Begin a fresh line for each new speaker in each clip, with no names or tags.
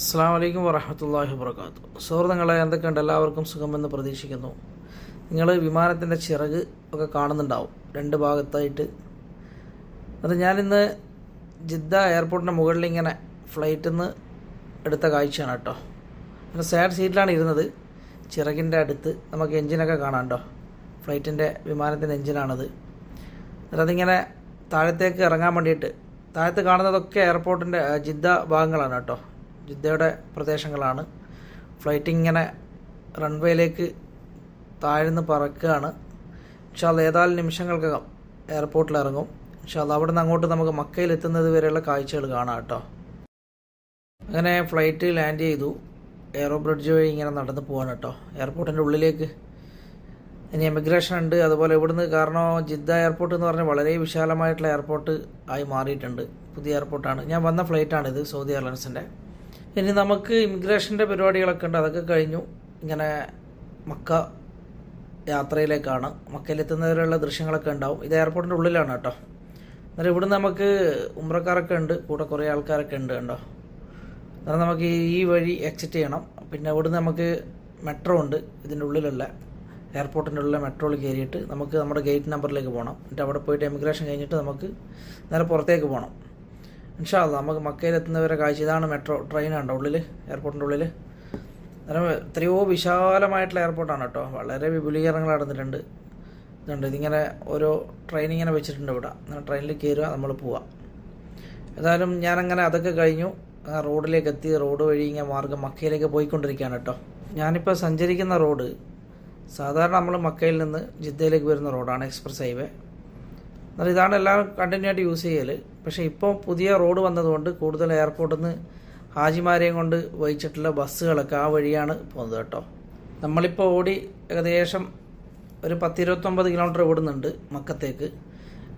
അസ്സാം വലൈക്കും വറഹമത്തല്ലാഹി വർക്കാത്തു സുഹൃത്തുക്കളെ എന്തൊക്കെയുണ്ട്? എല്ലാവർക്കും സുഖമെന്ന് പ്രതീക്ഷിക്കുന്നു. നിങ്ങൾ വിമാനത്തിന്റെ ചിറക് ഒക്കെ കാണുന്നുണ്ടാവും. രണ്ട് ഭാഗത്തായിട്ട്. അത് ഞാനിന്ന് ജിദ്ദ എയർപോർട്ടിന്റെ മുകളിൽ ഇങ്ങനെ ഫ്ലൈറ്റിൽ നിന്ന് എടുത്ത കാഴ്ചയാണ് കേട്ടോ. പിന്നെ സൈഡ് സീറ്റിലാണ് ഇരുന്നത്. ചിറകിന്റെ അടുത്ത് നമുക്ക് എൻജിനൊക്കെ കാണാം കേട്ടോ. ഫ്ലൈറ്റിന്റെ വിമാനത്തിന്റെ എൻജിനാണത് അതിങ്ങനെ താഴത്തേക്ക് ഇറങ്ങാൻ വേണ്ടിയിട്ട് താഴത്ത് കാണുന്നതൊക്കെ എയർപോർട്ടിന്റെ ജിദ്ദ ഭാഗങ്ങളാണ് കേട്ടോ. ജിദ്ദയുടെ പ്രദേശങ്ങളാണ്. ഫ്ലൈറ്റ് ഇങ്ങനെ റൺവേയിലേക്ക് താഴ്ന്ന് പറക്കുകയാണ്. ഇൻഷാല്ല ഏതാനും നിമിഷങ്ങൾക്കകം എയർപോർട്ടിൽ ഇറങ്ങും ഇൻഷാല്ല അവിടെ നിന്ന് അങ്ങോട്ട് നമുക്ക് മക്കയിൽ എത്തുന്നത് വരെയുള്ള കാഴ്ചകൾ കാണാം കേട്ടോ. അങ്ങനെ ഫ്ലൈറ്റ് ലാൻഡ് ചെയ്തു. എയറോ ബ്രിഡ്ജ് വഴി ഇങ്ങനെ നടന്ന് പോവാണ് കേട്ടോ. എയർപോർട്ടിന്റെ ഉള്ളിലേക്ക് ഇനി എമിഗ്രേഷൻ ഉണ്ട്. അതുപോലെ ഇവിടുന്ന് കാരണം ജിദ്ദ എയർപോർട്ട് എന്ന് പറഞ്ഞാൽ വളരെ വിശാലമായിട്ടുള്ള എയർപോർട്ട് ആയി മാറിയിട്ടുണ്ട്. പുതിയ എയർപോർട്ടാണ്. ഞാൻ വന്ന ഫ്ലൈറ്റാണിത് സൗദി എയർലൈൻസിന്റെ ഇനി നമുക്ക് ഇമിഗ്രേഷന്റെ പരിപാടികളൊക്കെ ഉണ്ട്. അതൊക്കെ കഴിഞ്ഞു. ഇങ്ങനെ മക്ക യാത്രയിലേക്കാണ്. മക്കയിലെത്തുന്നവരെയുള്ള ദൃശ്യങ്ങളൊക്കെ ഉണ്ടാവും. ഇത് എയർപോർട്ടിന്റെ ഉള്ളിലാണ് കേട്ടോ. അന്നേരം ഇവിടുന്ന് നമുക്ക് ഉമ്രക്കാരൊക്കെ ഉണ്ട്. കൂടെ കുറേ ആൾക്കാരൊക്കെ ഉണ്ട് കണ്ടോ. അന്നേരം നമുക്ക് ഈ വഴി എക്സിറ്റ് ചെയ്യണം. പിന്നെ ഇവിടുന്ന് നമുക്ക് മെട്രോ ഉണ്ട്. ഇതിന്റെ ഉള്ളിലുള്ള എയർപോർട്ടിന്റെ ഉള്ളിലെ മെട്രോയിൽ കയറിയിട്ട് നമുക്ക് നമ്മുടെ ഗേറ്റ് നമ്പറിലേക്ക് പോകണം എന്നിട്ട് അവിടെ പോയിട്ട് എമിഗ്രേഷൻ കഴിഞ്ഞിട്ട് നമുക്ക് നേരെ പുറത്തേക്ക് പോകണം ഇൻഷാല്ല നമുക്ക് മക്കയിലെത്തുന്നവരെ കാഴ്ച. ഇതാണ് മെട്രോ ട്രെയിനാണ് ഉള്ളിൽ എയർപോർട്ടിന്റെ ഉള്ളിൽ അന്നേരം എത്രയോ വിശാലമായിട്ടുള്ള എയർപോർട്ടാണ് കേട്ടോ. വളരെ വിപുലീകരണങ്ങൾ നടന്നിട്ടുണ്ട്. ഇതുണ്ട് ഇതിങ്ങനെ ഓരോ ട്രെയിൻ ഇങ്ങനെ വെച്ചിട്ടുണ്ട് ഇവിടെ. അങ്ങനെ ട്രെയിനിൽ കയറുക നമ്മൾ പോവാം ഏതായാലും ഞാനങ്ങനെ അതൊക്കെ കഴിഞ്ഞു. റോഡിലേക്ക് എത്തി റോഡ് വഴി ഇങ്ങനെ മാർഗം മക്കയിലേക്ക് പോയിക്കൊണ്ടിരിക്കുകയാണ് കേട്ടോ. ഞാനിപ്പോൾ സഞ്ചരിക്കുന്ന റോഡ് സാധാരണ നമ്മൾ മക്കയിൽ നിന്ന് ജിദ്ദയിലേക്ക് വരുന്ന റോഡാണ് എക്സ്പ്രസ് ഹൈവേ. എന്നാൽ ഇതാണ് എല്ലാവരും കണ്ടിന്യൂ ആയിട്ട് യൂസ് ചെയ്യൽ പക്ഷേ ഇപ്പോൾ പുതിയ റോഡ് വന്നതുകൊണ്ട് കൂടുതൽ എയർപോർട്ടിൽ നിന്ന് ഹാജിമാരെയും കൊണ്ട് വഹിച്ചിട്ടുള്ള ബസ്സുകളൊക്കെ ആ വഴിയാണ് പോകുന്നത് കേട്ടോ. നമ്മളിപ്പോൾ ഓടി ഏകദേശം ഒരു പത്തിരുപത്തൊമ്പത് കിലോമീറ്റർ ഓടുന്നുണ്ട് മക്കത്തേക്ക്.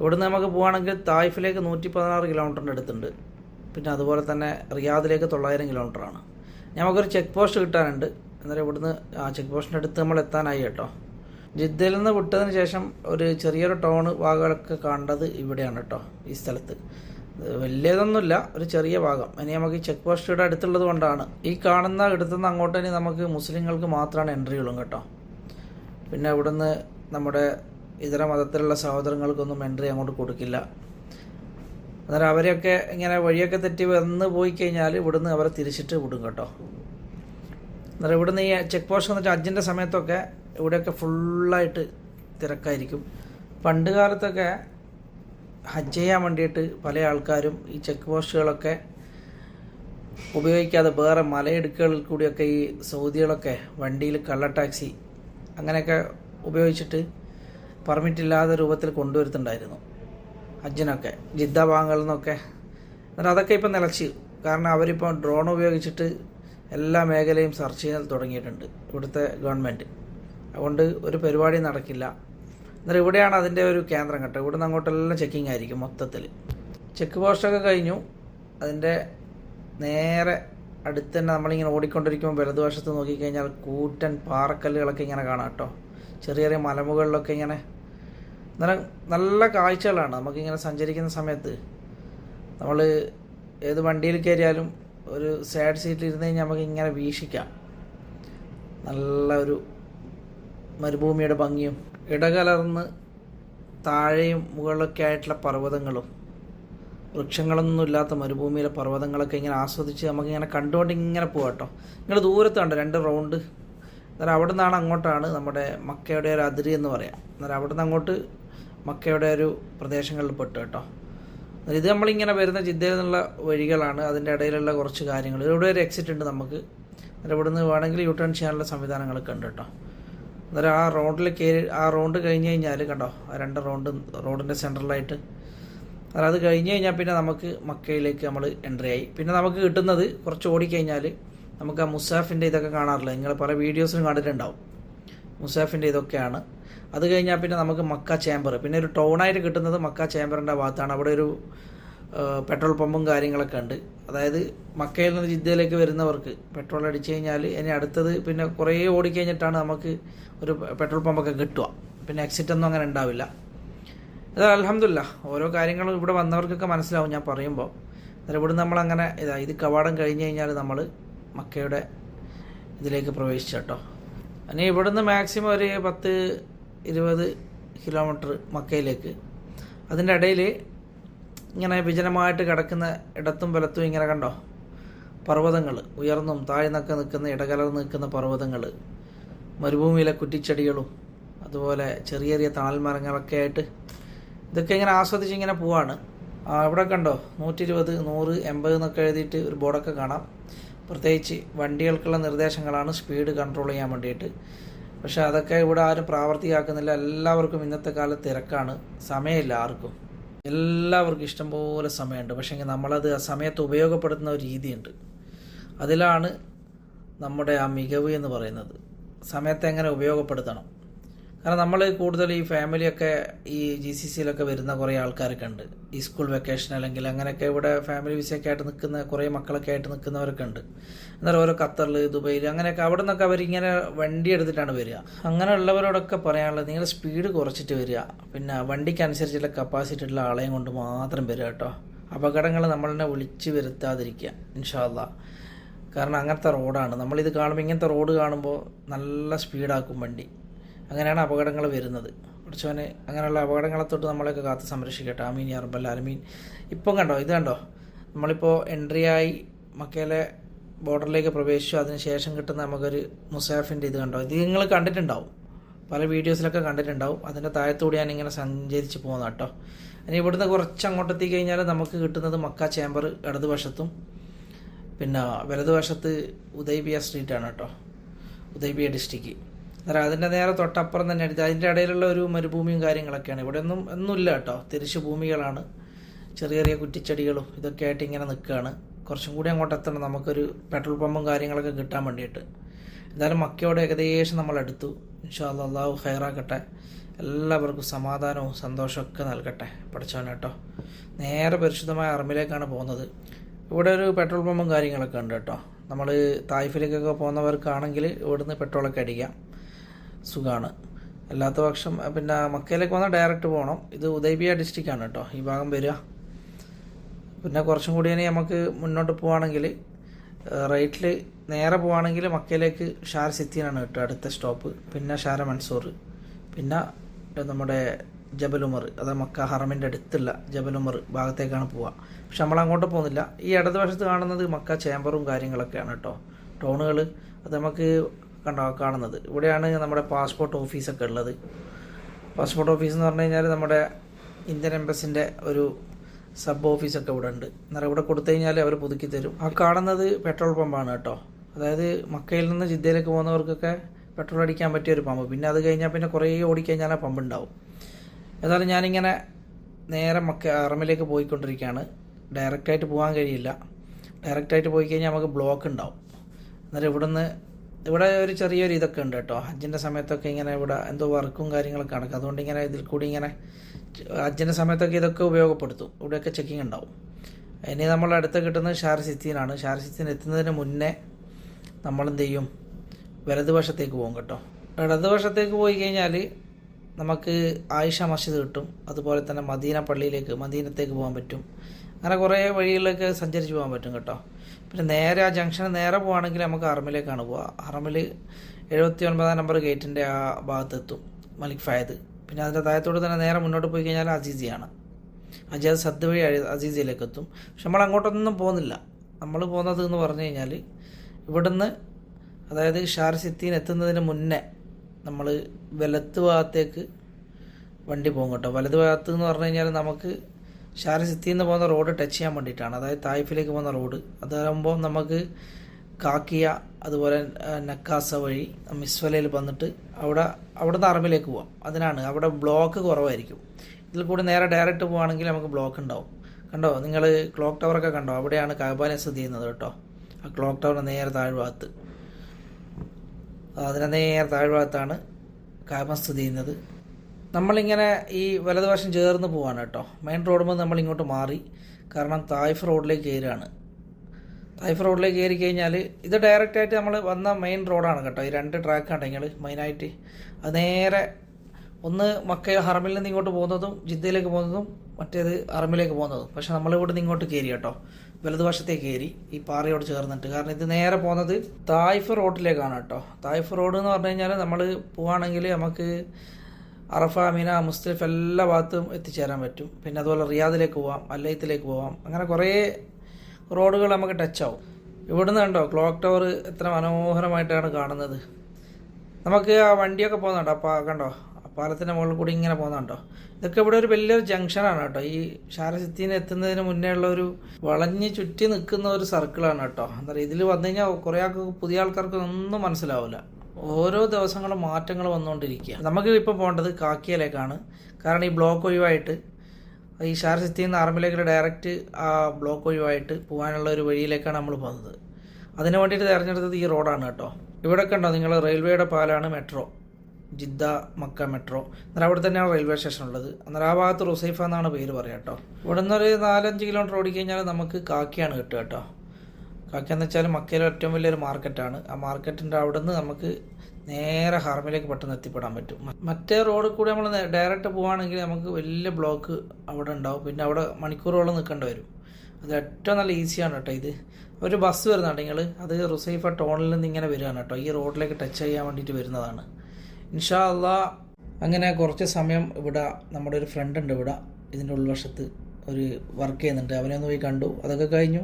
ഇവിടുന്ന് നമുക്ക് പോവുകയാണെങ്കിൽ തായ്ഫിലേക്ക് നൂറ്റി പതിനാറ് കിലോമീറ്ററിന്റെ അടുത്തുണ്ട്. പിന്നെ അതുപോലെ തന്നെ റിയാദിലേക്ക് തൊള്ളായിരം കിലോമീറ്ററാണ് നമുക്കൊരു ചെക്ക് പോസ്റ്റ് കിട്ടാനുണ്ട്. എന്നാലും ഇവിടുന്ന് ആ ചെക്ക് പോസ്റ്റിന്റെ അടുത്ത് നമ്മൾ എത്താനായി കേട്ടോ. ജിദ്ദയിൽ നിന്ന് വിട്ടതിന് ശേഷം ഒരു ചെറിയൊരു ടൗൺ ഭാഗങ്ങളൊക്കെ കണ്ടത് ഇവിടെയാണ് കേട്ടോ ഈ സ്ഥലത്ത്. വലിയതൊന്നുമില്ല ഒരു ചെറിയ ഭാഗം. ഇനി നമുക്ക് ഈ ചെക്ക് പോസ്റ്റിയുടെ അടുത്തുള്ളത് കൊണ്ടാണ്. ഈ കാണുന്ന ഇടത്തുനിന്ന് അങ്ങോട്ട് ഇനി നമുക്ക് മുസ്ലിങ്ങൾക്ക് മാത്രമാണ് എൻട്രി ഉള്ളൂ കേട്ടോ. പിന്നെ ഇവിടുന്ന് നമ്മുടെ ഇതര മതത്തിലുള്ള സഹോദരങ്ങൾക്കൊന്നും എൻട്രി അങ്ങോട്ട് കൊടുക്കില്ല. അന്നേരം അവരെയൊക്കെ ഇങ്ങനെ വഴിയൊക്കെ തെറ്റി വന്ന് പോയി കഴിഞ്ഞാൽ ഇവിടുന്ന് അവരെ തിരിച്ചിട്ട് വിടും കേട്ടോ. അന്നേരം ഇവിടുന്ന് ഈ ചെക്ക് പോസ്റ്റ് എന്ന് വെച്ചാൽ അജിന്റെ സമയത്തൊക്കെ ഇവിടെയൊക്കെ ഫുള്ളായിട്ട് തിരക്കായിരിക്കും. പണ്ട് കാലത്തൊക്കെ ഹജ്ജ് ചെയ്യാൻ വേണ്ടിയിട്ട് പല ആൾക്കാരും ഈ ചെക്ക് പോസ്റ്റുകളൊക്കെ ഉപയോഗിക്കാതെ വേറെ മലയിടുക്കുകളിൽ കൂടിയൊക്കെ ഈ സൗദികളൊക്കെ വണ്ടിയിൽ കള്ള ടാക്സി അങ്ങനെയൊക്കെ ഉപയോഗിച്ചിട്ട് പെർമിറ്റ് ഇല്ലാതെ രൂപത്തിൽ കൊണ്ടുവരുത്തുണ്ടായിരുന്നു ഹജ്ജിനൊക്കെ. ജിദ്ദ ഭാഗങ്ങളിൽ നിന്നൊക്കെ. എന്നിട്ട് അതൊക്കെ ഇപ്പം നിലച്ച്. കാരണം അവരിപ്പോൾ ഡ്രോൺ ഉപയോഗിച്ചിട്ട് എല്ലാ മേഖലയും സെർച്ച് ചെയ്യാൻ തുടങ്ങിയിട്ടുണ്ട് ഇവിടുത്തെ ഗവൺമെന്റ് അതുകൊണ്ട് ഒരു പരിപാടി നടക്കില്ല. എന്നാൽ ഇവിടെയാണ് അതിന്റെ ഒരു കേന്ദ്രം കേട്ടോ. ഇവിടുന്ന് അങ്ങോട്ടെല്ലാം ചെക്കിംഗ് ആയിരിക്കും മൊത്തത്തിൽ ചെക്ക് പോസ്റ്റൊക്കെ കഴിഞ്ഞു. അതിന്റെ നേരെ അടുത്ത് തന്നെ നമ്മളിങ്ങനെ ഓടിക്കൊണ്ടിരിക്കുമ്പോൾ വലതുവശത്ത് നോക്കിക്കഴിഞ്ഞാൽ കൂറ്റൻ പാറക്കല്ലുകളൊക്കെ ഇങ്ങനെ കാണാം കേട്ടോ. ചെറിയ ചെറിയ മലമുകളിലൊക്കെ ഇങ്ങനെ. അന്നേരം നല്ല കാഴ്ചകളാണ് നമുക്കിങ്ങനെ സഞ്ചരിക്കുന്ന സമയത്ത്. നമ്മൾ ഏത് വണ്ടിയിൽ കയറിയാലും ഒരു സൈഡ് സീറ്റിൽ ഇരുന്ന് കഴിഞ്ഞാൽ നമുക്ക് ഇങ്ങനെ വീക്ഷിക്കാം. നല്ല ഒരു മരുഭൂമിയുടെ ഭംഗിയും ഇടകലർന്ന് താഴെയും മുകളിലൊക്കെ ആയിട്ടുള്ള പർവതങ്ങളും വൃക്ഷങ്ങളൊന്നും ഇല്ലാത്ത മരുഭൂമിയിലെ പർവതങ്ങളൊക്കെ ഇങ്ങനെ ആസ്വദിച്ച് നമുക്കിങ്ങനെ കണ്ടുകൊണ്ട് ഇങ്ങനെ പോകാം കേട്ടോ. നിങ്ങൾ ദൂരത്ത് രണ്ട് റൗണ്ട്. അന്നേരം അവിടെ നിന്നാണ് അങ്ങോട്ടാണ് നമ്മുടെ മക്കയുടെ ഒരു അതിരി എന്ന് പറയാം. അന്നേരം അവിടെ നിന്ന് അങ്ങോട്ട് മക്കയുടെ ഒരു പ്രദേശങ്ങളിൽ പെട്ടു കേട്ടോ. ഇത് നമ്മളിങ്ങനെ വരുന്ന ജിദ്ദയിൽ നിന്നുള്ള വഴികളാണ് അതിന്റെ ഇടയിലുള്ള കുറച്ച് കാര്യങ്ങൾ. ഇവിടെ ഒരു എക്സിറ്റ് ഉണ്ട് നമുക്ക്. അന്നേരം ഇവിടുന്ന് വേണമെങ്കിൽ യു ടേൺ ചെയ്യാനുള്ള സംവിധാനങ്ങളൊക്കെ ഉണ്ട് കേട്ടോ. അന്നേരം ആ റോഡിൽ കയറി ആ റൗണ്ട് കഴിഞ്ഞ് കഴിഞ്ഞാൽ കണ്ടോ ആ രണ്ട് റൗണ്ട് റോഡിന്റെ സെൻട്രലായിട്ട്. അന്നേരം അത് കഴിഞ്ഞ് കഴിഞ്ഞാൽ പിന്നെ നമുക്ക് മക്കയിലേക്ക് നമ്മൾ എൻട്രി ആയി. പിന്നെ നമുക്ക് കിട്ടുന്നത് കുറച്ച് ഓടിക്കഴിഞ്ഞാൽ നമുക്ക് ആ മുസാഫിന്റെ ഇതൊക്കെ കാണാറില്ല? നിങ്ങൾ പല വീഡിയോസിലും കണ്ടിട്ടുണ്ടാവും. മുസാഫിന്റെ ഇതൊക്കെയാണ്. അത് കഴിഞ്ഞാൽ പിന്നെ നമുക്ക് മക്ക ചേംബർ പിന്നെ ഒരു ടൗണായിട്ട് കിട്ടുന്നത് മക്ക ചേംബറിന്റെ ഭാഗത്താണ്. അവിടെ ഒരു പെട്രോൾ പമ്പും കാര്യങ്ങളൊക്കെ ഉണ്ട്. അതായത് മക്കയിൽ നിന്ന് ജിദ്ദയിലേക്ക് വരുന്നവർക്ക് പെട്രോൾ അടിച്ചു കഴിഞ്ഞാൽ ഇനി അടുത്തത് പിന്നെ കുറേ ഓടിക്കഴിഞ്ഞിട്ടാണ് നമുക്ക് ഒരു പെട്രോൾ പമ്പൊക്കെ കിട്ടുക. പിന്നെ എക്സിറ്റ് ഒന്നും അങ്ങനെ ഉണ്ടാവില്ല. അത് അലഹമില്ല ഓരോ കാര്യങ്ങളും ഇവിടെ വന്നവർക്കൊക്കെ മനസ്സിലാവും ഞാൻ പറയുമ്പോൾ അന്നേരം ഇവിടെ നമ്മൾ അങ്ങനെ ഇതാ ഇത് കവാടം കഴിഞ്ഞ് കഴിഞ്ഞാൽ നമ്മൾ മക്കയുടെ ഇതിലേക്ക് പ്രവേശിച്ചു കേട്ടോ ഇനി ഇവിടുന്ന് മാക്സിമം ഒരു പത്ത് ഇരുപത് കിലോമീറ്റർ മക്കയിലേക്ക്. അതിന്റെ ഇടയിൽ ഇങ്ങനെ വിജനമായിട്ട് കിടക്കുന്ന ഇടത്തും വലത്തും ഇങ്ങനെ കണ്ടോ? പർവതങ്ങൾ ഉയർന്നും താഴ്ന്നൊക്കെ നിൽക്കുന്ന ഇടകലർന്ന് നിൽക്കുന്ന പർവതങ്ങൾ മരുഭൂമിയിലെ കുറ്റിച്ചെടികളും അതുപോലെ ചെറിയ ചെറിയ തണൽ മരങ്ങളൊക്കെ ആയിട്ട് ഇതൊക്കെ ഇങ്ങനെ ആസ്വദിച്ച് ഇങ്ങനെ പോവാണ്. അവിടെ കണ്ടോ? നൂറ്റി ഇരുപത് നൂറ് എൺപത് എന്നൊക്കെ എഴുതിയിട്ട് ഒരു ബോർഡൊക്കെ കാണാം. പ്രത്യേകിച്ച് വണ്ടികൾക്കുള്ള നിർദ്ദേശങ്ങളാണ് സ്പീഡ് കൺട്രോൾ ചെയ്യാൻ വേണ്ടിയിട്ട്. പക്ഷേ അതൊക്കെ ഇവിടെ ആരും പ്രാവർത്തികമാക്കുന്നില്ല. എല്ലാവർക്കും ഇന്നത്തെ കാലത്ത് തിരക്കാണ്. സമയമില്ല ആർക്കും. എല്ലാവർക്കും ഇഷ്ടംപോലെ സമയമുണ്ട്. പക്ഷേ നമ്മളത് ആ സമയത്ത് ഉപയോഗപ്പെടുത്തുന്ന ഒരു രീതിയുണ്ട്. അതിലാണ് നമ്മുടെ ആ മികവ് എന്ന് പറയുന്നത്. സമയത്തെ എങ്ങനെ ഉപയോഗപ്പെടുത്തണം? കാരണം നമ്മൾ കൂടുതൽ ഈ ഫാമിലിയൊക്കെ ഈ ജി സി സിയിലൊക്കെ വരുന്ന കുറേ ആൾക്കാരൊക്കെ ഉണ്ട്. ഈ സ്കൂൾ വെക്കേഷൻ അല്ലെങ്കിൽ അങ്ങനെയൊക്കെ ഇവിടെ ഫാമിലി വിസയൊക്കെ ആയിട്ട് നിൽക്കുന്ന കുറേ മക്കളൊക്കെ ആയിട്ട് നിൽക്കുന്നവരൊക്കെ ഉണ്ട്. എന്നാൽ ഓരോ ഖത്തറിൽ ദുബൈയിൽ അങ്ങനെയൊക്കെ അവിടെ നിന്നൊക്കെ അവരിങ്ങനെ വണ്ടി എടുത്തിട്ടാണ് വരിക. അങ്ങനെയുള്ളവരോടൊക്കെ പറയാനുള്ളത് നിങ്ങൾ സ്പീഡ് കുറച്ചിട്ട് വരിക. പിന്നെ വണ്ടിക്കനുസരിച്ചുള്ള കപ്പാസിറ്റി ഉള്ള ആളെയും കൊണ്ട് മാത്രം വരിക കേട്ടോ. അപകടങ്ങൾ നമ്മളെ വിളിച്ച് വരുത്താതിരിക്കുക ഇൻഷാല്ല കാരണം അങ്ങനത്തെ റോഡാണ് നമ്മളിത് കാണുമ്പോൾ ഇങ്ങനത്തെ റോഡ് കാണുമ്പോൾ നല്ല സ്പീഡാക്കും വണ്ടി. അങ്ങനെയാണ് അപകടങ്ങൾ വരുന്നത്. കുറച്ചവന് അങ്ങനെയുള്ള അപകടങ്ങളെ തൊട്ട് നമ്മളെയൊക്കെ കാത്ത് സംരക്ഷിക്കട്ടെ. ആമീൻ അറബല്ല ആലമീൻ. ഇപ്പം കണ്ടോ? ഇത് കണ്ടോ? നമ്മളിപ്പോൾ എൻട്രി ആയി മക്കയിലെ ബോർഡറിലേക്ക് പ്രവേശിച്ചു. അതിന് ശേഷം കിട്ടുന്ന നമുക്കൊരു മുസാഫിന്റെ ഇത് കണ്ടോ? ഇത് നിങ്ങൾ കണ്ടിട്ടുണ്ടാവും. പല വീഡിയോസിലൊക്കെ കണ്ടിട്ടുണ്ടാവും. അതിന്റെ താഴത്തൂടെ ഞാൻ ഇങ്ങനെ സഞ്ചരിച്ച് പോകുന്ന കേട്ടോ. ഇനി ഇവിടുന്ന് കുറച്ച് അങ്ങോട്ട് എത്തിക്കഴിഞ്ഞാൽ നമുക്ക് കിട്ടുന്നത് മക്ക ചേംബർ ഇടതുവശത്തും പിന്നെ വലതുവശത്ത് ഉദയ്ബിയ സ്ട്രീറ്റാണ് കേട്ടോ. ഉദയ്ബിയ ഡിസ്ട്രിക്റ്റ് അന്നേരം അതിന്റെ നേരെ തൊട്ടപ്പുറം തന്നെ അടുത്ത് അതിന്റെ ഇടയിലുള്ള ഒരു മരുഭൂമിയും കാര്യങ്ങളൊക്കെയാണ്. ഇവിടെ ഒന്നും ഒന്നുമില്ല കേട്ടോ. തിരിച്ചു ഭൂമികളാണ്. ചെറിയ ചെറിയ കുറ്റിച്ചെടികളും ഇതൊക്കെ ആയിട്ട് ഇങ്ങനെ നിൽക്കുകയാണ്. കുറച്ചും കൂടി അങ്ങോട്ട് എത്തണം. നമുക്കൊരു പെട്രോൾ പമ്പും കാര്യങ്ങളൊക്കെ കിട്ടാൻ വേണ്ടിയിട്ട്. എന്തായാലും മക്കയോടെ ഏകദേശം നമ്മൾ എടുത്തു. ഇൻഷാ അല്ലാ അള്ളാഹു ഹൈറാക്കട്ടെ എല്ലാവർക്കും സമാധാനവും സന്തോഷമൊക്കെ നൽകട്ടെ പഠിച്ചവൻ കേട്ടോ. നേരെ പരിശുദ്ധമായ അറമിലേക്കാണ് പോകുന്നത്. ഇവിടെ ഒരു പെട്രോൾ പമ്പും കാര്യങ്ങളൊക്കെ ഉണ്ട് കേട്ടോ. നമ്മൾ തായ്ഫിലേക്കൊക്കെ പോകുന്നവർക്കാണെങ്കിൽ ഇവിടുന്ന് പെട്രോളൊക്കെ അടിക്കാം. സുഖമാണ് അല്ലാത്ത പക്ഷം പിന്നെ മക്കയിലേക്ക് വന്നാൽ ഡയറക്റ്റ് പോകണം ഇത് ഉദയ്ബിയ ഡിസ്ട്രിക്റ്റാണ് കേട്ടോ ഈ ഭാഗം വരിക. പിന്നെ കുറച്ചും കൂടി ഇനി നമുക്ക് മുന്നോട്ട് പോവുകയാണെങ്കിൽ റൈറ്റിൽ നേരെ പോവുകയാണെങ്കിൽ മക്കയിലേക്ക് ഷാർ സിത്തീനാണ് കേട്ടോ അടുത്ത സ്റ്റോപ്പ്. പിന്നെ ഷാര മൻസൂർ. പിന്നെ നമ്മുടെ ജബലുമർ അതായത് മക്ക ഹറമിന്റെ അടുത്തുള്ള ജബലുമർ ഭാഗത്തേക്കാണ് പോവുക പക്ഷെ നമ്മൾ അങ്ങോട്ട് പോകുന്നില്ല. ഈ ഇടതുവശത്ത് കാണുന്നത് മക്ക ചേമ്പറും കാര്യങ്ങളൊക്കെയാണ് കേട്ടോ ടൗണുകൾ അത് നമുക്ക് കണ്ടോ കാണുന്നത്. ഇവിടെയാണ് നമ്മുടെ പാസ്പോർട്ട് ഓഫീസൊക്കെ ഉള്ളത്. പാസ്പോർട്ട് ഓഫീസ് എന്ന് പറഞ്ഞു കഴിഞ്ഞാൽ നമ്മുടെ ഇന്ത്യൻ എംബസിന്റെ ഒരു സബ് ഓഫീസൊക്കെ ഇവിടെ ഉണ്ട്. എന്നാൽ ഇവിടെ കൊടുത്തു കഴിഞ്ഞാൽ അവർ പുതുക്കി തരും. ആ കാണുന്നത് പെട്രോൾ പമ്പാണ് കേട്ടോ. അതായത് മക്കയിൽ നിന്ന് ജിദ്ദയിലേക്ക് പോകുന്നവർക്കൊക്കെ പെട്രോൾ അടിക്കാൻ പറ്റിയ ഒരു പമ്പ്. പിന്നെ അത് കഴിഞ്ഞാൽ പിന്നെ കുറേ ഓടിക്കഴിഞ്ഞാൽ ആ പമ്പ് ഉണ്ടാവും ഏതായാലും ഞാനിങ്ങനെ നേരെ മക്ക അറമിലേക്ക് പോയിക്കൊണ്ടിരിക്കുകയാണ് ഡയറക്റ്റായിട്ട് പോകാൻ കഴിയില്ല. ഡയറക്റ്റായിട്ട് പോയി കഴിഞ്ഞാൽ നമുക്ക് ബ്ലോക്ക് ഉണ്ടാവും. അന്നേരം ഇവിടുന്ന് ഇവിടെ ഒരു ചെറിയൊരു ഇതൊക്കെ ഉണ്ട് കേട്ടോ. ഹജ്ജിന്റെ സമയത്തൊക്കെ ഇങ്ങനെ ഇവിടെ എന്തോ വർക്കും കാര്യങ്ങളൊക്കെ നടക്കും. അതുകൊണ്ട് ഇങ്ങനെ ഇതിൽ കൂടി ഇങ്ങനെ ഹജ്ജിന്റെ സമയത്തൊക്കെ ഇതൊക്കെ ഉപയോഗപ്പെടുത്തും. ഇവിടെയൊക്കെ ചെക്കിംഗ് ഉണ്ടാവും. ഇനി നമ്മൾ അടുത്ത് കിട്ടുന്നത് ഷാർ സിത്തീനാണ്. ഷാർ സിത്തീൻ എത്തുന്നതിന് മുന്നേ നമ്മളെന്ത് ചെയ്യും? വലതുവശത്തേക്ക് പോകും കേട്ടോ. ഇടതുവശത്തേക്ക് പോയി കഴിഞ്ഞാൽ നമുക്ക് ആയിഷ മസ്ജിദ് കിട്ടും. അതുപോലെ തന്നെ മദീന പള്ളിയിലേക്ക് മദീനത്തേക്ക് പോകാൻ പറ്റും. അങ്ങനെ കുറേ വഴികളിലേക്ക് സഞ്ചരിച്ച് പോകാൻ പറ്റും കേട്ടോ. പിന്നെ നേരെ ആ ജംഗ്ഷന് നേരെ പോവുകയാണെങ്കിൽ നമുക്ക് ഹറമിലേക്കാണ് പോവുക ഹറമിൽ എഴുപത്തി ഒൻപതാം നമ്പർ ഗേറ്റിന്റെ ആ ഭാഗത്തെത്തും മലിക് ഫയദ് പിന്നെ അതിന്റെ താഴത്തോട് തന്നെ നേരെ മുന്നോട്ട് പോയി കഴിഞ്ഞാൽ അസീസിയാണ്. അജാദ് സദ് വഴി അസീസിയിലേക്ക് എത്തും പക്ഷെ നമ്മൾ അങ്ങോട്ടൊന്നും പോകുന്നില്ല. നമ്മൾ പോകുന്നത് എന്ന് പറഞ്ഞു കഴിഞ്ഞാൽ ഇവിടുന്ന് അതായത് ഷാർ എത്തുന്നതിന് മുന്നേ നമ്മൾ വലത്ത് ഭാഗത്തേക്ക് വണ്ടി പോകും കേട്ടോ. വലത് ഭാഗത്ത് എന്ന് പറഞ്ഞു കഴിഞ്ഞാൽ നമുക്ക് ഷാർ സിത്തിയിൽ നിന്ന് പോകുന്ന റോഡ് ടച്ച് ചെയ്യാൻ വേണ്ടിയിട്ടാണ്. അതായത് തായ്ഫിലേക്ക് പോകുന്ന റോഡ്. അതാകുമ്പോൾ നമുക്ക് കാക്കിയ അതുപോലെ നക്കാസ വഴി മിസ്വലയിൽ വന്നിട്ട് അവിടെ അവിടെ നിന്ന് അറബിലേക്ക് പോവാം. അതിനാണ്. അവിടെ ബ്ലോക്ക് കുറവായിരിക്കും. ഇതിൽ കൂടി നേരെ ഡയറക്റ്റ് പോവുകയാണെങ്കിൽ നമുക്ക് ബ്ലോക്ക് ഉണ്ടാവും. കണ്ടോ? നിങ്ങൾ ക്ലോക്ക് ടവറൊക്കെ കണ്ടോ? അവിടെയാണ് കബാലെ സ്ഥിതി ചെയ്യുന്നത് കേട്ടോ. ആ ക്ലോക്ക് ടവറിന് നേരെ താഴ്ഭാഗത്ത്. അതിന് നേരെ താഴ്ഭാഗത്താണ് കാബ സ്ഥിതി ചെയ്യുന്നത്. നമ്മളിങ്ങനെ ഈ വലതുവശം ചേർന്ന് പോവാണ് കേട്ടോ. മെയിൻ റോഡ് മുതൽ നമ്മൾ ഇങ്ങോട്ട് മാറി. കാരണം തായ്ഫ് റോഡിലേക്ക് കയറുകയാണ്. തായ്ഫ് റോഡിലേക്ക് കയറി കഴിഞ്ഞാൽ ഇത് ഡയറക്റ്റ് ആയിട്ട് നമ്മൾ വന്ന മെയിൻ റോഡാണ് കേട്ടോ. ഈ രണ്ട് ട്രാക്ക് നിങ്ങൾ മെയിനായിട്ട് അത് നേരെ ഒന്ന് മക്ക ഹർമിൽ നിന്ന് ഇങ്ങോട്ട് പോകുന്നതും ജിദ്ദയിലേക്ക് പോകുന്നതും മറ്റേത് ഹറമിലേക്ക് പോകുന്നതും. പക്ഷെ നമ്മൾ ഇവിടെ നിന്ന് ഇങ്ങോട്ട് കയറി കേട്ടോ. വലതുവശത്തേക്ക് കയറി ഈ പാറയോട് ചേർന്നിട്ട്. കാരണം ഇത് നേരെ പോകുന്നത് തായ്ഫ് റോഡിലേക്കാണ് കേട്ടോ. തായ്ഫ് റോഡ് എന്ന് പറഞ്ഞു കഴിഞ്ഞാൽ നമ്മൾ പോവുകയാണെങ്കിൽ നമുക്ക് അറഫ മീന മുസ്തലിഫ് എല്ലാ ഭാഗത്തും എത്തിച്ചേരാൻ പറ്റും. പിന്നെ അതുപോലെ റിയാദിലേക്ക് പോവാം അല്ലയത്തിലേക്ക് പോവാം. അങ്ങനെ കുറേ റോഡുകൾ നമുക്ക് ടച്ച് ആവും. ഇവിടുന്ന് കണ്ടോ ക്ലോക്ക് ടവർ എത്ര മനോഹരമായിട്ടാണ് കാണുന്നത്. നമുക്ക് ആ വണ്ടിയൊക്കെ പോകുന്നുണ്ടോ അപ്പോൾ കണ്ടോ? പാലത്തിന്റെ മുകളിൽ കൂടി ഇങ്ങനെ പോകുന്നുണ്ടോ? ഇതൊക്കെ ഇവിടെ ഒരു വലിയൊരു ജംഗ്ഷനാണ് കേട്ടോ. ഈ ഷാരസിത്തിന് എത്തുന്നതിന് മുന്നേ ഉള്ള ഒരു വളഞ്ഞ് ചുറ്റി നിൽക്കുന്ന ഒരു സർക്കിളാണ് കേട്ടോ. എന്താ പറയുക ഇതിൽ വന്നു കഴിഞ്ഞാൽ കുറേ ആൾക്ക് പുതിയ ആൾക്കാർക്ക് ഒന്നും മനസ്സിലാവില്ല ഓരോ ദിവസങ്ങളും മാറ്റങ്ങൾ വന്നുകൊണ്ടിരിക്കുക നമുക്ക് ഇപ്പോൾ പോകേണ്ടത് കാക്കിയയിലേക്കാണ് കാരണം ഈ ബ്ലോക്ക് ഒഴിവായിട്ട് ഈ ഷാർസിറ്റിയിൽ നിന്ന് ആർമിലേക്ക് ഡയറക്റ്റ് ആ ബ്ലോക്ക് ഒഴിവായിട്ട് പോകാനുള്ള ഒരു വഴിയിലേക്കാണ് നമ്മൾ പോകുന്നത്. അതിന് വേണ്ടിയിട്ട് തിരഞ്ഞെടുത്തത് ഈ റോഡാണ് കേട്ടോ. ഇവിടെ കണ്ടോ നിങ്ങൾ റെയിൽവേയുടെ പാലാണ് മെട്രോ. Jeddah Mecca metro. എന്നാൽ അവിടെ തന്നെയാണ് റെയിൽവേ സ്റ്റേഷൻ ഉള്ളത്. എന്നാൽ ആ ഭാഗത്ത് റുസൈഫ എന്നാണ് പേര് പറയാം കേട്ടോ. ഇവിടെ നിന്നൊരു നാലഞ്ച് കിലോമീറ്റർ ഓടിക്കഴിഞ്ഞാൽ നമുക്ക് കാക്കിയാണ് കിട്ടുക കേട്ടോ. കാക്കി എന്ന് വെച്ചാൽ മക്കയിലെ ഏറ്റവും വലിയൊരു മാർക്കറ്റാണ്. ആ മാർക്കറ്റിന്റെ അവിടെ നിന്ന് നമുക്ക് നേരെ ഹർമിലേക്ക് പെട്ടെന്ന് എത്തിപ്പെടാൻ പറ്റും. മറ്റേ റോഡിൽ കൂടി നമ്മൾ ഡയറക്റ്റ് പോവുകയാണെങ്കിൽ നമുക്ക് വലിയ ബ്ലോക്ക് അവിടെ ഉണ്ടാവും. പിന്നെ അവിടെ മണിക്കൂറുകളോളം നിൽക്കേണ്ടി വരും. അത് ഏറ്റവും നല്ല ഈസിയാണ് കേട്ടോ ഇത്. ഒരു ബസ് വരുന്നുണ്ട് നിങ്ങൾ അത് റുസൈഫ ടോണിൽ നിന്ന് ഇങ്ങനെ വരികയാണ് കേട്ടോ. ഈ റോഡിലേക്ക് ടച്ച് ചെയ്യാൻ വേണ്ടിയിട്ട് വരുന്നതാണ്. ഇൻഷാ അള്ളാ അങ്ങനെ കുറച്ച് സമയം ഇവിടെ നമ്മുടെ ഒരു ഫ്രണ്ട് ഉണ്ട് ഇവിടെ. ഇതിന്റെ ഉൾവശത്ത് ഒരു വർക്ക് ചെയ്യുന്നുണ്ട്. അവനെ ഒന്ന് പോയി കണ്ടു. അതൊക്കെ കഴിഞ്ഞു.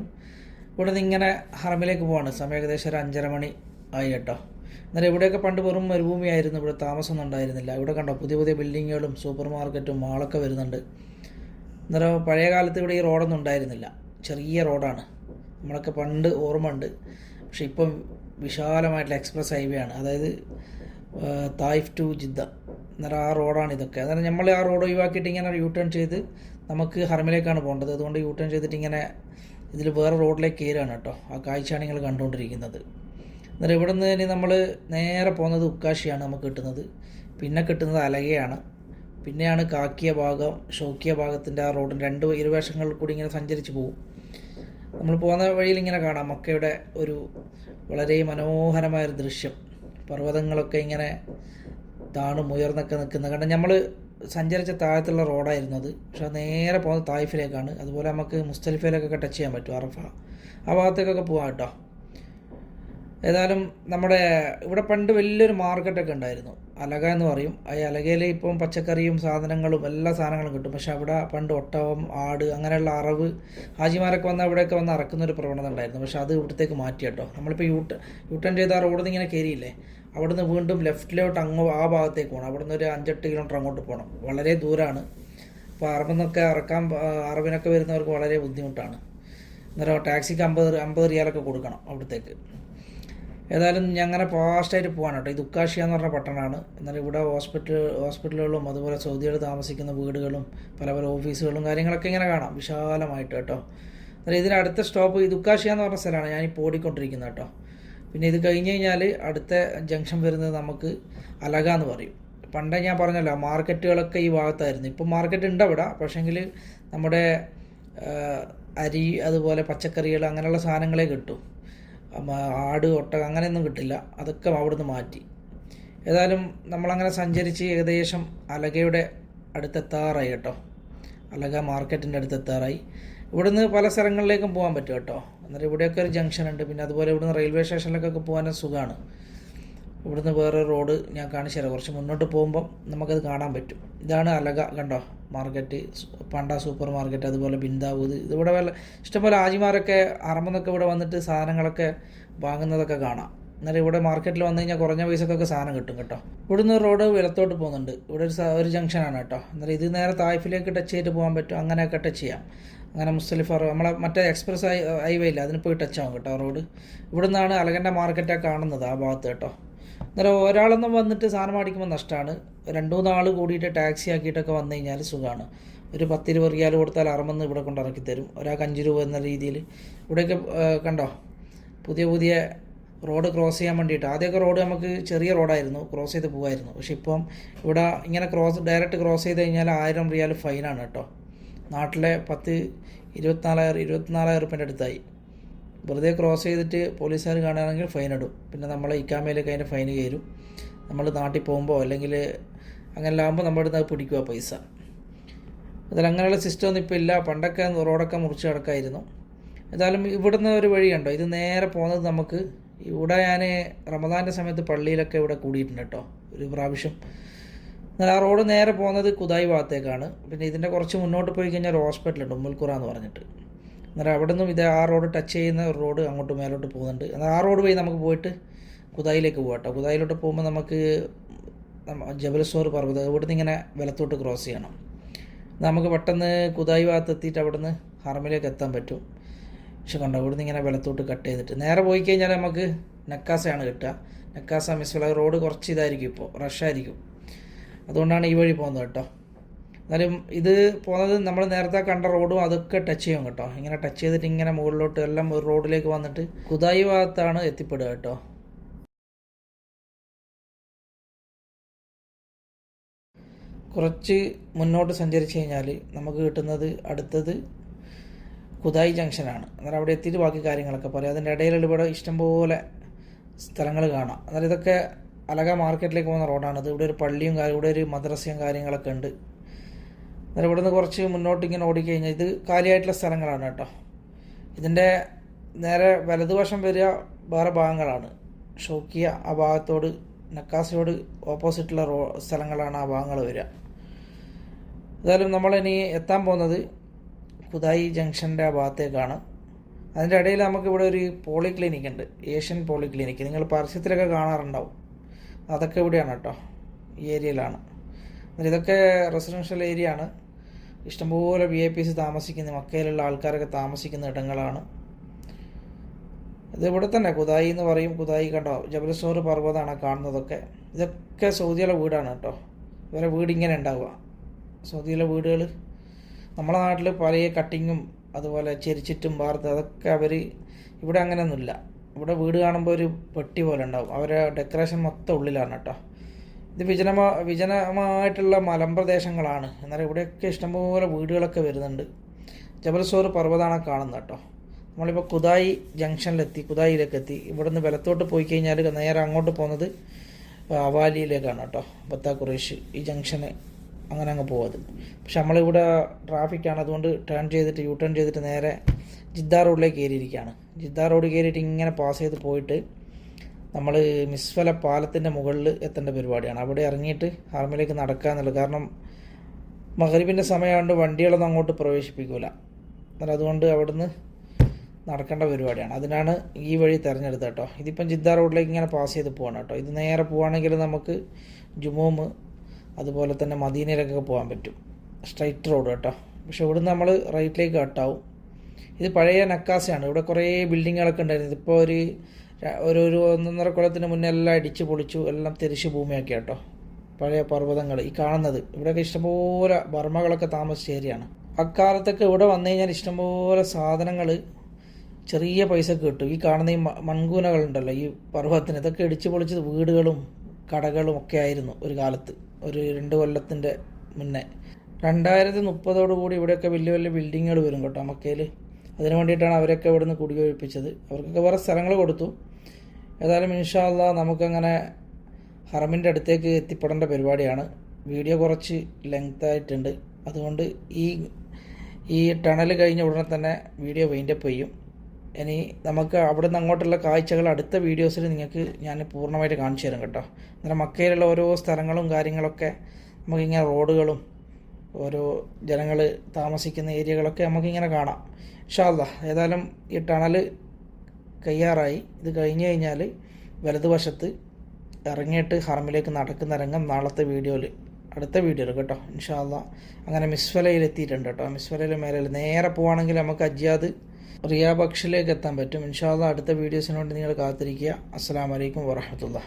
ഇവിടെ നിന്ന് ഇങ്ങനെ ഹറമിലേക്ക് പോവാണ്. സമയം ഏകദേശം ഒരു അഞ്ചര മണി ആയി കേട്ടോ. എന്നാൽ ഇവിടെയൊക്കെ പണ്ട് വെറും മരുഭൂമിയായിരുന്നു. ഇവിടെ താമസമൊന്നും ഉണ്ടായിരുന്നില്ല. ഇവിടെ കണ്ടോ പുതിയ പുതിയ ബിൽഡിങ്ങുകളും സൂപ്പർ മാർക്കറ്റും മാളൊക്കെ വരുന്നുണ്ട്. അന്നേരം പഴയ കാലത്ത് ഇവിടെ ഈ റോഡൊന്നും ഉണ്ടായിരുന്നില്ല. ചെറിയ റോഡാണ്. നമ്മളൊക്കെ പണ്ട് ഓർമ്മ ഉണ്ട് പക്ഷെ ഇപ്പം വിശാലമായിട്ടുള്ള എക്സ്പ്രസ് ഹൈവേ ആണ് അതായത് തായ്ഫ് ടു ജിദ്ദ. അന്നേരം ആ റോഡാണ് ഇതൊക്കെ. അന്നേരം നമ്മൾ ആ റോഡ് ഒഴിവാക്കിയിട്ട് ഇങ്ങനെ യൂ ടേൺ ചെയ്ത് നമുക്ക് ഹർമിലേക്കാണ് പോകേണ്ടത്. അതുകൊണ്ട് യൂ ടേൺ ചെയ്തിട്ട് ഇങ്ങനെ ഇതിൽ വേറെ റോഡിലേക്ക് കയറുകയാണ് കേട്ടോ. ആ കാഴ്ചയാണ് നിങ്ങൾ കണ്ടുകൊണ്ടിരിക്കുന്നത്. എന്നിട്ട് ഇവിടെ നിന്ന് തന്നെ നമ്മൾ നേരെ പോകുന്നത് ഉക്കാശിയാണ് നമുക്ക് കിട്ടുന്നത്. പിന്നെ കിട്ടുന്നത് അലകയാണ്. പിന്നെയാണ് കാക്കിയ ഭാഗം ഷോക്കിയ ഭാഗത്തിന്റെ ആ റോഡിന്റെ രണ്ട് ഇരുവശങ്ങളിൽ കൂടി ഇങ്ങനെ സഞ്ചരിച്ച് പോകും നമ്മൾ പോകുന്ന വഴിയിൽ ഇങ്ങനെ കാണാം മക്കയുടെ ഒരു വളരെ മനോഹരമായൊരു ദൃശ്യം. പർവതങ്ങളൊക്കെ ഇങ്ങനെ താണും ഉയർന്നൊക്കെ നിൽക്കുന്ന. കാരണം നമ്മൾ സഞ്ചരിച്ച താഴത്തുള്ള റോഡായിരുന്നു അത്. പക്ഷെ നേരെ പോകുന്നത് തായിഫിലേക്കാണ്. അതുപോലെ നമുക്ക് മുസ്തലിഫയിലേക്കൊക്കെ ടച്ച് ചെയ്യാൻ പറ്റും അറഫ. ആ ഭാഗത്തേക്കൊക്കെ പോകാം കേട്ടോ. ഏതായാലും നമ്മുടെ ഇവിടെ പണ്ട് വലിയൊരു മാർക്കറ്റൊക്കെ ഉണ്ടായിരുന്നു. അലക എന്ന് പറയും. ആ അലകയിൽ ഇപ്പം പച്ചക്കറിയും സാധനങ്ങളും എല്ലാ സാധനങ്ങളും കിട്ടും. പക്ഷെ അവിടെ പണ്ട് ഒട്ടകം ആട് അങ്ങനെയുള്ള അറവ് ഹാജിമാരൊക്കെ വന്ന് അവിടെയൊക്കെ വന്ന് അറക്കുന്നൊരു പ്രവണത ഉണ്ടായിരുന്നു. പക്ഷെ അത് ഇവിടത്തേക്ക് മാറ്റി കേട്ടോ. നമ്മളിപ്പോൾ യൂട്ട് യൂട്ടേൺ ചെയ്ത ആ റോഡിൽ ഇങ്ങനെ കയറിയില്ലേ അവിടുന്ന് വീണ്ടും ലെഫ്റ്റിലോട്ട് അങ്ങോ ആ ഭാഗത്തേക്ക് പോകണം അവിടുന്ന് ഒരു അഞ്ചെട്ട് കിലോമീറ്റർ അങ്ങോട്ട് പോകണം വളരെ ദൂരമാണ് അപ്പോൾ അറബിന്നൊക്കെ ഇറക്കാൻ അറബിനൊക്കെ വരുന്നവർക്ക് വളരെ ബുദ്ധിമുട്ടാണ്. അന്നേരം ടാക്സിക്ക് അമ്പത് അമ്പത് റിയാലൊക്കെ കൊടുക്കണം അവിടത്തേക്ക്. ഏതായാലും ഞാൻ അങ്ങനെ ഫാസ്റ്റായിട്ട് പോകാൻ കേട്ടോ ഇത് ഉക്കാഷിയ എന്ന് പറഞ്ഞ പട്ടണമാണ്. എന്നാൽ ഇവിടെ ഹോസ്പിറ്റൽ ഹോസ്പിറ്റലുകളും അതുപോലെ സൗദിയിൽ താമസിക്കുന്ന വീടുകളും പല പല ഓഫീസുകളും കാര്യങ്ങളൊക്കെ ഇങ്ങനെ കാണാം. വിശാലമായിട്ട് കേട്ടോ. എന്നാൽ ഇതിന്റെ അടുത്ത സ്റ്റോപ്പ് ഇത് ഉക്കാഷിയ എന്ന് പറഞ്ഞ സ്ഥലമാണ് ഞാനിപ്പോൾ ഓടിക്കൊണ്ടിരിക്കുന്നത് കേട്ടോ. പിന്നെ ഇത് കഴിഞ്ഞ് കഴിഞ്ഞാൽ അടുത്ത ജംഗ്ഷൻ വരുന്നത് നമുക്ക് അലക എന്ന് പറയും. പണ്ടേ ഞാൻ പറഞ്ഞല്ലോ മാർക്കറ്റുകളൊക്കെ ഈ ഭാഗത്തായിരുന്നു. ഇപ്പം മാർക്കറ്റ് ഉണ്ട് അവിടെ പക്ഷേങ്കിൽ നമ്മുടെ അരി അതുപോലെ പച്ചക്കറികൾ അങ്ങനെയുള്ള സാധനങ്ങളെ കിട്ടും. ആട് ഒട്ട അങ്ങനെയൊന്നും കിട്ടില്ല. അതൊക്കെ അവിടുന്ന് മാറ്റി. ഏതായാലും നമ്മളങ്ങനെ സഞ്ചരിച്ച് ഏകദേശം അലകയുടെ അടുത്തെത്താറായി കേട്ടോ. അലക മാർക്കറ്റിന്റെ അടുത്തെത്താറായി. ഇവിടുന്ന് പല സ്ഥലങ്ങളിലേക്കും പോകാൻ പറ്റും കേട്ടോ. അന്നേരം ഇവിടെയൊക്കെ ഒരു ജംഗ്ഷൻ ഉണ്ട്. പിന്നെ അതുപോലെ ഇവിടുന്ന് റെയിൽവേ സ്റ്റേഷനിലേക്കൊക്കെ പോകാനും സുഖമാണ് ഇവിടുന്ന് വേറെ റോഡ് ഞാൻ കാണിച്ചു തരാം കുറച്ച് മുന്നോട്ട് പോകുമ്പം നമുക്കത് കാണാൻ പറ്റും. ഇതാണ് അലക കണ്ടോ? മാർക്കറ്റ് പണ്ട സൂപ്പർ മാർക്കറ്റ് അതുപോലെ ബിന്ദാവൂത് ഇതിവിടെ വല്ല ഇഷ്ടംപോലെ ആജിമാരൊക്കെ അറമെന്നൊക്കെ ഇവിടെ വന്നിട്ട് സാധനങ്ങളൊക്കെ വാങ്ങുന്നതൊക്കെ കാണാം. എന്നാലും ഇവിടെ മാർക്കറ്റിൽ വന്നു കഴിഞ്ഞാൽ കുറഞ്ഞ പൈസക്കൊക്കെ സാധനം കിട്ടും കേട്ടോ. ഇവിടുന്ന് റോഡ് വിലത്തോട്ട് പോകുന്നുണ്ട്. ഇവിടെ ഒരു ഒരു ജംഗ്ഷനാണ് കേട്ടോ. എന്നാലും ഇത് നേരെ തായ്ഫിലേക്ക് ടച്ച് ചെയ്തിട്ട് പോകാൻ പറ്റും. അങ്ങനെയൊക്കെ ടച്ച് ചെയ്യാം. അങ്ങനെ മുസ്തലിഫ നമ്മളെ മറ്റേ എക്സ്പ്രസ് ഹൈ ഹൈവേ ഇല്ല അതിന് പോയി ടച്ച് ആവും കേട്ടോ റോഡ് ഇവിടെ നിന്നാണ് അലകന്റെ മാർക്കറ്റൊക്കെ കാണുന്നത് ആ ഭാഗത്ത് കേട്ടോ. അന്നേരം ഒരാളൊന്നും വന്നിട്ട് സാധനം മേടിക്കുമ്പോൾ നഷ്ടമാണ് രണ്ടു ആൾ കൂടിയിട്ട് ടാക്സി ആക്കിയിട്ടൊക്കെ വന്നു കഴിഞ്ഞാൽ സുഖമാണ് ഒരു പത്ത് ഇരുപത് റിയാൽ കൊടുത്താൽ അറമെന്ന് ഇവിടെ കൊണ്ട് ഇറക്കി തരും. ഒരാൾക്ക് അഞ്ച് രൂപ എന്ന രീതിയിൽ. ഇവിടെയൊക്കെ കണ്ടോ? പുതിയ പുതിയ റോഡ് ക്രോസ് ചെയ്യാൻ വേണ്ടിയിട്ട്. ആദ്യമൊക്കെ റോഡ് നമുക്ക് ചെറിയ റോഡായിരുന്നു ക്രോസ് ചെയ്ത് പോകുമായിരുന്നു പക്ഷെ ഇപ്പം ഇവിടെ ഇങ്ങനെ ക്രോസ് ഡയറക്റ്റ് ക്രോസ് ചെയ്ത് കഴിഞ്ഞാൽ ആയിരം റിയാൽ ഫൈനാണ് കേട്ടോ. നാട്ടിലെ പത്ത് ഇരുപത്തിനാലായിരം ഇരുപത്തിനാലായിരം റുപ്യന്റെ അടുത്തായി. വെറുതെ ക്രോസ് ചെയ്തിട്ട് പോലീസുകാർ കാണുകയാണെങ്കിൽ ഫൈൻ ഇടും. പിന്നെ നമ്മളെ ഇക്കാമയിലേക്ക് അതിന്റെ ഫൈൻ കയറും. നമ്മൾ നാട്ടിൽ പോകുമ്പോൾ അല്ലെങ്കിൽ അങ്ങനെ ആകുമ്പോൾ നമ്മുടെ അടുത്ത് അത് പിടിക്കുക പൈസ. അതിൽ അങ്ങനെയുള്ള സിസ്റ്റം ഒന്നും ഇപ്പോൾ ഇല്ല. പണ്ടൊക്കെ റോഡൊക്കെ മുറിച്ച് കിടക്കായിരുന്നു. ഏതായാലും ഇവിടുന്ന് ഒരു വഴിയുണ്ടോ ഇത് നേരെ പോകുന്നത് നമുക്ക് ഇവിടെ ഞാൻ റമദാന്റെ സമയത്ത് പള്ളിയിലൊക്കെ ഇവിടെ കൂടിയിട്ടുണ്ട് കേട്ടോ. ഒരു പ്രാവശ്യം എന്നാൽ ആ റോഡ് നേരെ പോകുന്നത് കുതായി ഭാഗത്തേക്കാണ്. പിന്നെ ഇതിന്റെ കുറച്ച് മുന്നോട്ട് പോയി കഴിഞ്ഞാൽ ഒരു ഹോസ്പിറ്റൽ ഉണ്ട് ഉമ്മൽക്കുറ എന്ന് പറഞ്ഞിട്ട്. എന്നാൽ അവിടെ നിന്നും ഇത് ആ റോഡ് ടച്ച് ചെയ്യുന്ന ഒരു റോഡ് അങ്ങോട്ട് മേലോട്ട് പോകുന്നുണ്ട്. എന്നാൽ ആ റോഡ് വഴി നമുക്ക് പോയിട്ട് കുതായിലേക്ക് പോകാം കേട്ടോ. കുതായിലോട്ട് പോകുമ്പോൾ നമുക്ക് ജബൽസോർ പർവതം നിന്ന് ഇങ്ങനെ വലത്തോട്ട് ക്രോസ് ചെയ്യണം. നമുക്ക് പെട്ടെന്ന് കുതായി ഭാഗത്ത് എത്തിയിട്ട് അവിടുന്ന് ഹർമിലേക്ക് എത്താൻ പറ്റും. പക്ഷെ കണ്ടോ ഇവിടുന്ന് ഇങ്ങനെ വലത്തോട്ട് കട്ട് ചെയ്തിട്ട്. നേരെ പോയി കഴിഞ്ഞാൽ നമുക്ക് നക്കാസയാണ് കിട്ടുക. നക്കാസ മിസ്വല റോഡ് കുറച്ച് ഇതായിരിക്കും ഇപ്പോൾ റഷായിരിക്കും അതുകൊണ്ടാണ് ഈ വഴി പോകുന്നത് കേട്ടോ. എന്നാലും ഇത് പോകുന്നത് നമ്മൾ നേരത്തെ കണ്ട റോഡും അതൊക്കെ ടച്ച് ചെയ്യും കേട്ടോ. ഇങ്ങനെ ടച്ച് ചെയ്തിട്ട് ഇങ്ങനെ മുകളിലോട്ട് എല്ലാം ഒരു റോഡിലേക്ക് വന്നിട്ട് കുതായി ഭാഗത്താണ് എത്തിപ്പെടുക കേട്ടോ. കുറച്ച് മുന്നോട്ട് സഞ്ചരിച്ച് കഴിഞ്ഞാൽ നമുക്ക് കിട്ടുന്നത് അടുത്തത് കുതായി ജംഗ്ഷനാണ്. അന്നേരം അവിടെ എത്തിയിട്ട് ബാക്കി കാര്യങ്ങളൊക്കെ പറയാം. അതിന്റെ ഇടയിലുള്ള ഇവിടെ ഇഷ്ടംപോലെ സ്ഥലങ്ങൾ കാണാം. അന്നേരം ഇതൊക്കെ അലക മാർക്കറ്റിലേക്ക് പോകുന്ന റോഡാണത് ഇവിടെ ഒരു പള്ളിയും ഇവിടെ ഒരു മദ്രസയും കാര്യങ്ങളൊക്കെ ഉണ്ട്. അന്നേരം ഇവിടെ നിന്ന് കുറച്ച് മുന്നോട്ട് ഇങ്ങനെ ഓടിക്കഴിഞ്ഞാൽ ഇത് കാലിയായിട്ടുള്ള സ്ഥലങ്ങളാണ് കേട്ടോ. ഇതിന്റെ നേരെ വലതുവശം വരിക വേറെ ഭാഗങ്ങളാണ്. ഷോക്കിയ ആ ഭാഗത്തോട് നക്കാസിയോട് ഓപ്പോസിറ്റുള്ള റോ സ്ഥലങ്ങളാണ് ആ ഭാഗങ്ങൾ വരിക. ഏതായാലും നമ്മളിനി എത്താൻ പോകുന്നത് കുതായി ജംഗ്ഷന്റെ ആ ഭാഗത്തേക്കാണ്. അതിന്റെ ഇടയിൽ നമുക്കിവിടെ ഒരു പോളി ക്ലിനിക് ഉണ്ട്. ഏഷ്യൻ പോളി ക്ലിനിക് നിങ്ങൾ പരസ്യത്തിലൊക്കെ കാണാറുണ്ടാവും. അതൊക്കെ ഇവിടെയാണ് കേട്ടോ. ഈ ഏരിയയിലാണ്. എന്നാൽ ഇതൊക്കെ റെസിഡൻഷ്യൽ ഏരിയ ആണ്. ഇഷ്ടംപോലെ വി ഐ പി സി താമസിക്കുന്ന. മക്കയിലുള്ള ആൾക്കാരൊക്കെ താമസിക്കുന്ന ഇടങ്ങളാണ്. ഇത് ഇവിടെ തന്നെ കുതായി എന്ന് പറയും. കുതായി കണ്ടോ? ജബലസോർ പർവതമാണ് കാണുന്നതൊക്കെ. ഇതൊക്കെ സൗദിയിലെ വീടാണ് കേട്ടോ. ഇവരെ വീട് ഇങ്ങനെ ഉണ്ടാവുക. സൗദിയിലെ വീടുകൾ നമ്മളെ നാട്ടിൽ പല കട്ടിങ്ങും അതുപോലെ ചെരിച്ചിട്ടും വാർത്ത് അതൊക്കെ അവർ ഇവിടെ അങ്ങനെയൊന്നുമില്ല. ഇവിടെ വീട് കാണുമ്പോൾ ഒരു പെട്ടി പോലെ ഉണ്ടാവും. അവരെ ഡെക്കറേഷൻ മൊത്തം ഉള്ളിലാണ് കേട്ടോ. ഇത് വിജനമാ വിജനമായിട്ടുള്ള മലമ്പ്രദേശങ്ങളാണ്. എന്നാൽ ഇവിടെയൊക്കെ ഇഷ്ടംപോലെ വീടുകളൊക്കെ വരുന്നുണ്ട്. ജബൽസോർ പർവതമാണ് കാണുന്നത് കേട്ടോ. നമ്മളിപ്പോൾ കുതായി ജംഗ്ഷനിലെത്തി കുതായിലേക്ക് എത്തി ഇവിടുന്ന് വലത്തോട്ട് പോയി കഴിഞ്ഞാൽ നേരെ അങ്ങോട്ട് പോകുന്നത് അവാലിയിലേക്കാണ് കേട്ടോ. ബത്ത കുറേഷ് ഈ ജംഗ്ഷന് അങ്ങനെ അങ്ങ് പോവത്. പക്ഷെ നമ്മളിവിടെ ട്രാഫിക്കാണ്. അതുകൊണ്ട് ടേൺ ചെയ്തിട്ട് യു ടേൺ ചെയ്തിട്ട് നേരെ ജിദ്ദ റോഡിലേക്ക് കയറിയിരിക്കുകയാണ്. ജിദ്ദ റോഡ് കയറിയിട്ട് ഇങ്ങനെ പാസ് ചെയ്ത് പോയിട്ട് നമ്മൾ മിസ്ഫല പാലത്തിന്റെ മുകളിൽ എത്തേണ്ട പരിപാടിയാണ്. അവിടെ ഇറങ്ങിയിട്ട് ഹാർമിലേക്ക് നടക്കുക എന്നുള്ളത്. കാരണം മഹരിബിന്റെ സമയമായതുകൊണ്ട് വണ്ടികളൊന്നും അങ്ങോട്ട് പ്രവേശിപ്പിക്കില്ല എന്നാൽ അതുകൊണ്ട് അവിടുന്ന് നടക്കേണ്ട പരിപാടിയാണ്. അതിനാണ് ഈ വഴി തിരഞ്ഞെടുത്തത് കേട്ടോ. ഇതിപ്പം ജിദ്ദ റോഡിലേക്ക് ഇങ്ങനെ പാസ് ചെയ്ത് പോകണം കേട്ടോ. ഇത് നേരെ പോവുകയാണെങ്കിൽ നമുക്ക് ജുമൂമ് അതുപോലെ തന്നെ മദീനയിലേക്കൊക്കെ പോകാൻ പറ്റും. സ്ട്രൈറ്റ് റോഡ് കേട്ടോ. പക്ഷെ ഇവിടുന്ന് നമ്മൾ റൈറ്റിലേക്ക് കട്ടാവും ഇത് പഴയ നക്കാസയാണ്. ഇവിടെ കുറേ ബിൽഡിങ്ങുകളൊക്കെ ഉണ്ടായിരുന്നു. ഇതിപ്പോൾ ഒരു ഒരു ഒരു ഒന്നൊന്നര കൊല്ലത്തിന് മുന്നേ എല്ലാം അടിച്ചു പൊളിച്ചു എല്ലാം തിരിച്ച് ഭൂമിയാക്കി കേട്ടോ പഴയ പർവതങ്ങൾ ഈ കാണുന്നത്. ഇവിടെയൊക്കെ ഇഷ്ടംപോലെ ബർമ്മകളൊക്കെ താമസിച്ച ഏരിയയാണ് അക്കാലത്തൊക്കെ ഇവിടെ വന്നു കഴിഞ്ഞാൽ ഇഷ്ടംപോലെ സാധനങ്ങൾ ചെറിയ പൈസക്ക് കിട്ടും. ഈ കാണുന്ന ഈ മൺകൂനകളുണ്ടല്ലോ ഈ പർവതത്തിന്. ഇതൊക്കെ ഇടിച്ച് പൊളിച്ചത് വീടുകളും കടകളും ഒക്കെ ആയിരുന്നു ഒരു കാലത്ത് ഒരു രണ്ട് കൊല്ലത്തിന്റെ മുന്നേ. രണ്ടായിരത്തി മുപ്പതോടുകൂടി ഇവിടെയൊക്കെ വലിയ വലിയ ബിൽഡിങ്ങുകൾ വരും കേട്ടോ മക്കയിൽ അതിനു വേണ്ടിയിട്ടാണ് അവരൊക്കെ ഇവിടുന്ന് കുടിയൊഴിപ്പിച്ചത്. അവർക്കൊക്കെ വേറെ സ്ഥലങ്ങൾ കൊടുത്തു. ഏതായാലും ഇൻഷാല്ല നമുക്കങ്ങനെ ഹറമിന്റെ അടുത്തേക്ക് എത്തിപ്പെടേണ്ട പരിപാടിയാണ്. വീഡിയോ കുറച്ച് ലെങ്ത് ആയിട്ടുണ്ട്. അതുകൊണ്ട് ഈ ഈ ടണൽ കഴിഞ്ഞ ഉടനെ തന്നെ വീഡിയോ വൈൻഡപ്പ് ചെയ്യും. ഇനി നമുക്ക് അവിടെ അങ്ങോട്ടുള്ള കാഴ്ചകൾ അടുത്ത വീഡിയോസിൽ നിങ്ങൾക്ക് ഞാൻ പൂർണമായിട്ട് കാണിച്ചു തരും കേട്ടോ. അന്നേരം മക്കയിലുള്ള ഓരോ സ്ഥലങ്ങളും കാര്യങ്ങളൊക്കെ നമുക്കിങ്ങനെ റോഡുകളും ഓരോ ജനങ്ങൾ താമസിക്കുന്ന ഏരിയകളൊക്കെ നമുക്കിങ്ങനെ കാണാം. ഇൻഷാല്ല ഏതായാലും ഈ ടണൽ കയ്യാറായി. ഇത് കഴിഞ്ഞ് കഴിഞ്ഞാൽ വലതുവശത്ത് ഇറങ്ങിയിട്ട് ഹർമിലേക്ക് നടക്കുന്ന രംഗം നാളത്തെ വീഡിയോയിൽ അടുത്ത വീഡിയോയിൽ കേട്ടോ ഇൻഷാല്ല അങ്ങനെ മിസ്വലയിൽ എത്തിയിട്ടുണ്ട് കേട്ടോ മിസ്വലയിൽ മേലെ നേരെ പോവുകയാണെങ്കിൽ നമുക്ക് അജ്യാദ് റിയാബക്ഷിലേക്ക് എത്താൻ പറ്റും. ഇൻഷാല്ല അടുത്ത വീഡിയോസിന് വേണ്ടി നിങ്ങൾ കാത്തിരിക്കുക. അസ്സാം വലൈക്കും വറഹമത്തുള്ള